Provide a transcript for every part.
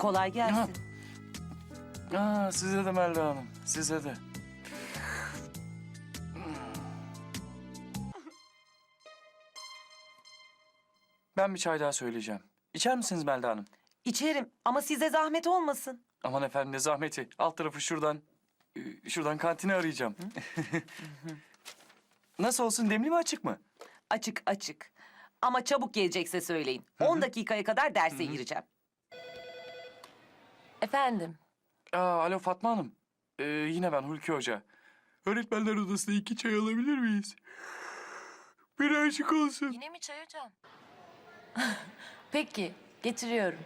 Kolay gelsin. Aa, size de Melda Hanım, size de. Ben bir çay daha söyleyeceğim. İçer misiniz Melda Hanım? İçerim ama size zahmet olmasın. Aman efendim ne zahmeti. Alt tarafı şuradan, e, şuradan kantini arayacağım. Nasıl olsun demli mi açık mı? Açık açık. Ama çabuk gelecekse söyleyin. 10 dakikaya kadar derse gireceğim. Efendim? Aa, alo Fatma Hanım. Ee, yine ben Hulki Hoca. Öğretmenler odasında iki çay alabilir miyiz? Bir aşık olsun. Yine mi çay hocam? Peki, getiriyorum.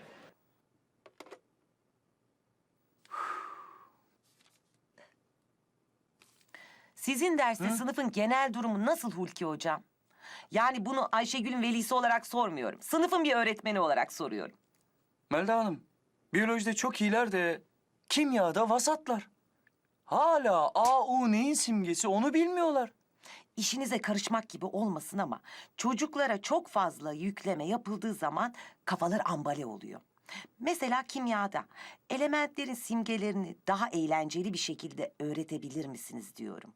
Sizin derste sınıfın genel durumu nasıl Hulki hocam? Yani bunu Ayşegül'ün velisi olarak sormuyorum. Sınıfın bir öğretmeni olarak soruyorum. Melda Hanım, biyolojide çok iyiler de kimyada vasatlar. Hala AU neyin simgesi onu bilmiyorlar. İşinize karışmak gibi olmasın ama çocuklara çok fazla yükleme yapıldığı zaman kafalar ambale oluyor. Mesela kimyada elementlerin simgelerini daha eğlenceli bir şekilde öğretebilir misiniz diyorum.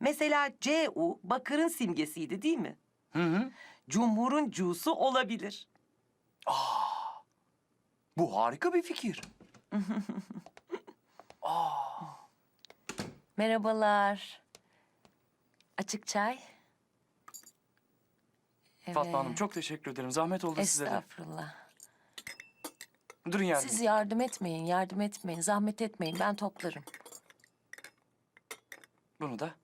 Mesela Cu bakırın simgesiydi değil mi? Hı hı. Cumhurun C'su olabilir. Bu harika bir fikir. Merhabalar. Açık çay. Fatma Hanım çok teşekkür ederim. Zahmet oldu size de. Estağfurullah. Durun yani. Siz yardım etmeyin, yardım etmeyin. Zahmet etmeyin, ben toplarım. Bunu da.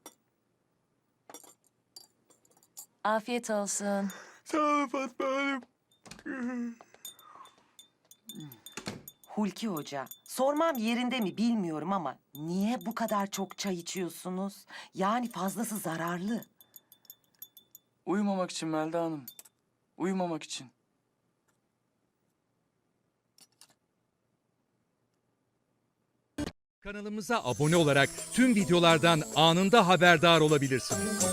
Afiyet olsun. Sağ olun Fatma Hanım. Hulki Hoca, sormam yerinde mi bilmiyorum ama niye bu kadar çok çay içiyorsunuz? Yani fazlası zararlı. Uyumamak için Melda Hanım. Uyumamak için. Kanalımıza abone olarak tüm videolardan anında haberdar olabilirsiniz.